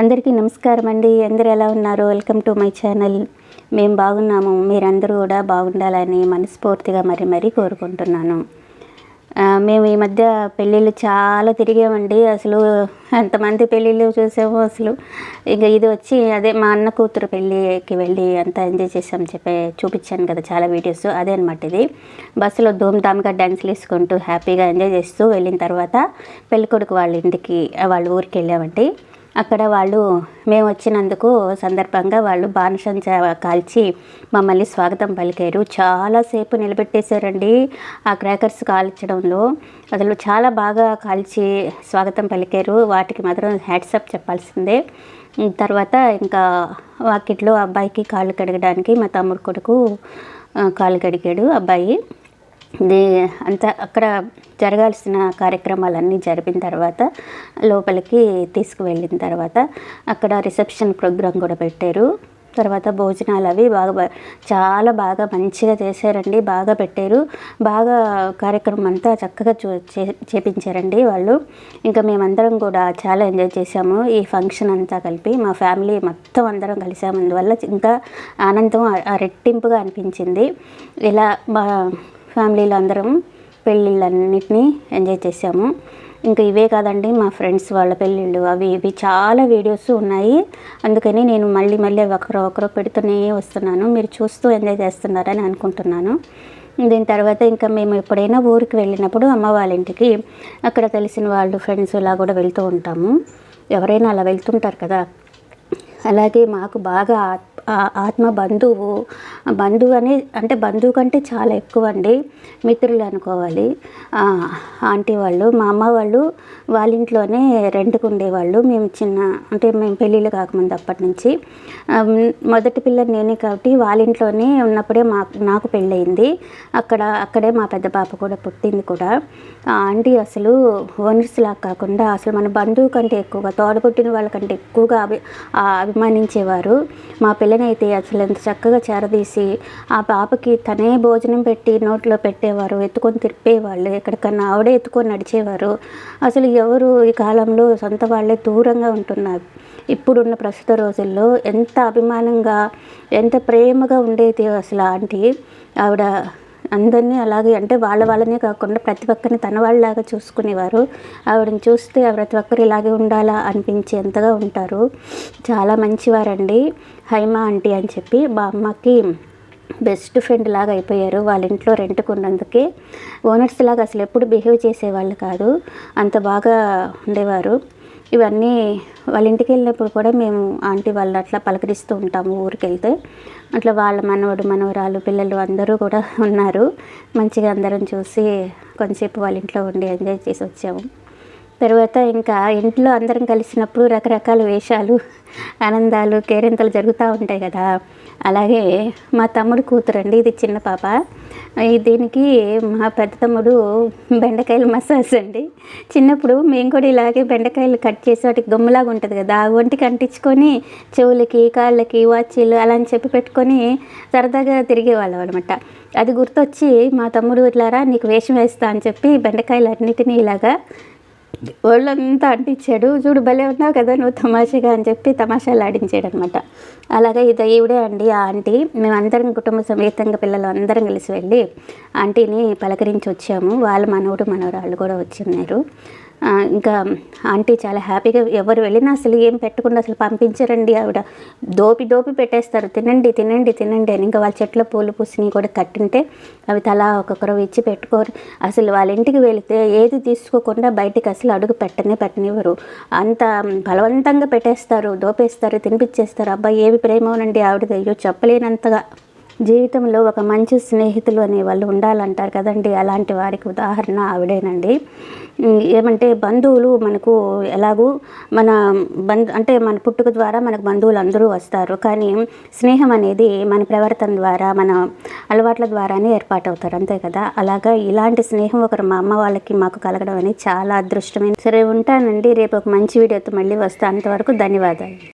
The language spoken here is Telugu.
అందరికీ నమస్కారం అండి. అందరూ ఎలా ఉన్నారు? వెల్కమ్ టు మై ఛానల్ మేము బాగున్నాము. మీరందరూ కూడా బాగుండాలని మనస్ఫూర్తిగా మరి మరీ కోరుకుంటున్నాను. మేము ఈ మధ్య పెళ్ళిళ్ళు చాలా తిరిగామండి. అసలు ఎంతమంది పెళ్ళిళ్ళు చూసామో అసలు. ఇంకా ఇది వచ్చి అదే మా అన్న కూతురు పెళ్ళికి వెళ్ళి అంతా ఎంజాయ్ చేసాం చెప్పే చూపించాను కదా చాలా వీడియోస్ అదే అనమాట ఇది. బస్సులో ధూమ్ధామ్గా డ్యాన్స్లు వేసుకుంటూ హ్యాపీగా ఎంజాయ్ చేస్తూ వెళ్ళిన తర్వాత పెళ్ళికొడుకు వాళ్ళ ఇంటికి వాళ్ళ ఊరికి వెళ్ళామండి. అక్కడ వాళ్ళు మేము వచ్చినందుకు సందర్భంగా వాళ్ళు బాణసంచ కాల్చి మమ్మల్ని స్వాగతం పలికారు. చాలాసేపు నిలబెట్టేశారండి ఆ క్రాకర్స్ కాల్చడంలో. అసలు చాలా బాగా కాల్చి స్వాగతం పలికారు. వాటికి మాత్రం హ్యాట్సప్ చెప్పాల్సిందే. తర్వాత ఇంకా వాకిట్లో అబ్బాయికి కాళ్ళు కడగడానికి మా తమ్ముడు కొడుకు కాళ్ళు కడిగాడు అబ్బాయి. అంత అక్కడ జరగాల్సిన కార్యక్రమాలన్నీ జరిపిన తర్వాత లోపలికి తీసుకువెళ్ళిన తర్వాత అక్కడ రిసెప్షన్ ప్రోగ్రాం కూడా పెట్టారు. తర్వాత భోజనాలు అవి బాగా చాలా బాగా మంచిగా చేశారండి బాగా పెట్టారు. బాగా కార్యక్రమం అంతా చక్కగా చూ చే- చేపించారండి వాళ్ళు. ఇంకా మేమందరం కూడా చాలా ఎంజాయ్ చేసాము ఈ ఫంక్షన్ అంతా కలిపి మా ఫ్యామిలీ మొత్తం అందరం కలిసాము అందువల్ల ఇంకా ఆనందం ఆ- రెట్టింపుగా అనిపించింది. ఇలా మా ఫ్యామిలీలో అందరం పెళ్ళిళ్ళన్నిటినీ ఎంజాయ్ చేసాము ఇంకా ఇవే కాదండి మా ఫ్రెండ్స్ వాళ్ళ పెళ్ళిళ్ళు అవి ఇవి చాలా వీడియోస్ ఉన్నాయి. అందుకని నేను మళ్ళీ మళ్ళీ ఒకరు ఒకరు పెడుతూనే వస్తున్నాను. మీరు చూస్తూ ఎంజాయ్ చేస్తున్నారని అనుకుంటున్నాను. దీని తర్వాత ఇంకా మేము ఎప్పుడైనా ఊరికి వెళ్ళినప్పుడు అమ్మ వాళ్ళ ఇంటికి అక్కడ తెలిసిన వాళ్ళు ఫ్రెండ్స్ ఇలా కూడా వెళ్తూ ఉంటాము. ఎవరైనా అలా వెళ్తుంటారు కదా. అలాగే మాకు బాగా ఆత్- ఆత్మ బంధువు బంధువు అని అంటే బంధువు కంటే చాలా ఎక్కువ అండి మిత్రులు అనుకోవాలి. ఆంటీ వాళ్ళు మా అమ్మ వాళ్ళు వాళ్ళ ఇంట్లోనే రెంట్కు ఉండేవాళ్ళు. మేము చిన్న అంటే మేము పెళ్ళిళ్ళు కాకముందు అప్పటి నుంచి. మొదటి పిల్ల నేనే కాబట్టి వాళ్ళ ఇంట్లోనే ఉన్నప్పుడే మా నాకు పెళ్ళయింది. అక్కడ అక్కడే మా పెద్ద పాప కూడా పుట్టింది కూడా. ఆంటీ అసలు ఓనర్స్ లాగా కాకుండా అసలు మన బంధువు కంటే ఎక్కువగా తోడబుట్టిన వాళ్ళకంటే ఎక్కువగా అభి అభిమానించేవారు. మా పిల్లనైతే అసలు ఎంత చక్కగా చేరదీసి ఆ పాపకి తనే భోజనం పెట్టి నోట్లో పెట్టేవారు ఎత్తుకొని తిప్పేవాళ్ళు ఎక్కడికన్నా ఆవిడే ఎత్తుకొని నడిచేవారు. అసలు ఎవరు ఈ కాలంలో సొంత వాళ్ళే దూరంగా ఉంటున్నారు. ఇప్పుడున్న ప్రస్తుత రోజుల్లో ఎంత అభిమానంగా ఎంత ప్రేమగా ఉండేది అసలు ఆంటీ. ఆవిడ అందరినీ అలాగే అంటే వాళ్ళ వాళ్ళనే కాకుండా ప్రతి ఒక్కరిని తన వాళ్ళలాగా చూసుకునేవారు. ఆవిడని చూస్తే ప్రతి ఒక్కరు ఇలాగే ఉండాలా అనిపించేంతగా ఉంటారు. చాలా మంచివారండి. హైమా ఆంటీ అని చెప్పి మా అమ్మకి బెస్ట్ ఫ్రెండ్ లాగా అయిపోయారు. వాళ్ళ ఇంట్లో రెంట్కు ఉన్నందుకే ఓనర్స్ లాగా అసలు ఎప్పుడు బిహేవ్ చేసేవాళ్ళు కాదు. అంత బాగా ఉండేవారు. ఇవన్నీ వాళ్ళ ఇంటికి వెళ్ళినప్పుడు కూడా మేము ఆంటీ వాళ్ళు అట్లా పలకరిస్తూ ఉంటాము ఊరికి వెళ్తే అట్లా వాళ్ళ మనవడు మనవరాలు పిల్లలు అందరూ కూడా ఉన్నారు. మంచిగా అందరం చూసి కొంతసేపు వాళ్ళ ఇంట్లో ఉండి ఎంజాయ్ చేసి వచ్చాము. తర్వాత ఇంకా ఇంట్లో అందరం కలిసినప్పుడు రకరకాల వేషాలు ఆనందాలు కేరింతలు జరుగుతూ ఉంటాయి కదా. అలాగే మా తమ్ముడు కూతురండి ఇది చిన్న పాప. దీనికి మా పెద్ద తమ్ముడు బెండకాయలు మసాజ్ అండి. చిన్నప్పుడు మేము కూడా ఇలాగే బెండకాయలు కట్ చేసి వాటికి గమ్ములాగా ఉంటుంది కదా ఆ ఒంటికి అంటించుకొని చెవులకి కాళ్ళకి వాచీలు అలా అని చెప్పి పెట్టుకొని సరదాగా తిరిగేవాళ్ళం అనమాట అది గుర్తొచ్చి మా తమ్ముడు ఇట్లారా నీకు వేషం వేస్తా అని చెప్పి బెండకాయలు అన్నిటినీ ఇలాగా ఒళ్ళంతా అంటించాడు. చూడు భలే ఉన్నావు కదా నువ్వు తమాషగా అని చెప్పి తమాషాలు ఆడించాడు అనమాట అలాగే ఇది ఈవిడే అండి ఆ ఆంటీ. మేమందరం కుటుంబ సమేతంగా పిల్లలు అందరం కలిసి వెళ్ళి ఆంటీని పలకరించి వచ్చాము. వాళ్ళ మనవడు మనవరాళ్ళు కూడా వచ్చిన్నారు ఇంకా ఆంటీ చాలా హ్యాపీగా ఎవరు వెళ్ళినా అసలు ఏం పెట్టకుండా అసలు పంపించరండి ఆవిడ. దోపి దోపి పెట్టేస్తారు తినండి తినండి తినండి అని. ఇంకా వాళ్ళ చెట్ల పూలు పూసినవి కూడా కట్టింటే అవి తలా ఒక్కొక్కరు ఇచ్చి పెట్టుకోరు. అసలు వాళ్ళ ఇంటికి వెళితే ఏది తీసుకోకుండా బయటికి అసలు అడుగు పెట్టనే పెట్టనివ్వరు. అంత బలవంతంగా పెట్టేస్తారు దోపేస్తారు తినిపించేస్తారు అబ్బాయి ఏవి ప్రేమోనండి ఆవిడ అయ్యో చెప్పలేనంతగా. జీవితంలో ఒక మంచి స్నేహితులు అనే వాళ్ళు ఉండాలంటారు కదండి. అలాంటి వారికి ఉదాహరణ ఆవిడేనండి. ఏమంటే బంధువులు మనకు ఎలాగూ మన బంధు అంటే మన పుట్టుక ద్వారా మనకు బంధువులు అందరూ వస్తారు. కానీ స్నేహం అనేది మన ప్రవర్తన ద్వారా మన అలవాట్ల ద్వారానే ఏర్పాటవుతారు. అంతే కదా? అలాగా ఇలాంటి స్నేహం ఒకరు మా అమ్మ వాళ్ళకి మాకు కలగడం అనేది చాలా అదృష్టమైన సరే ఉంటానండి. రేపు ఒక మంచి వీడియోతో మళ్ళీ వస్తాను అంతవరకు ధన్యవాదాలు.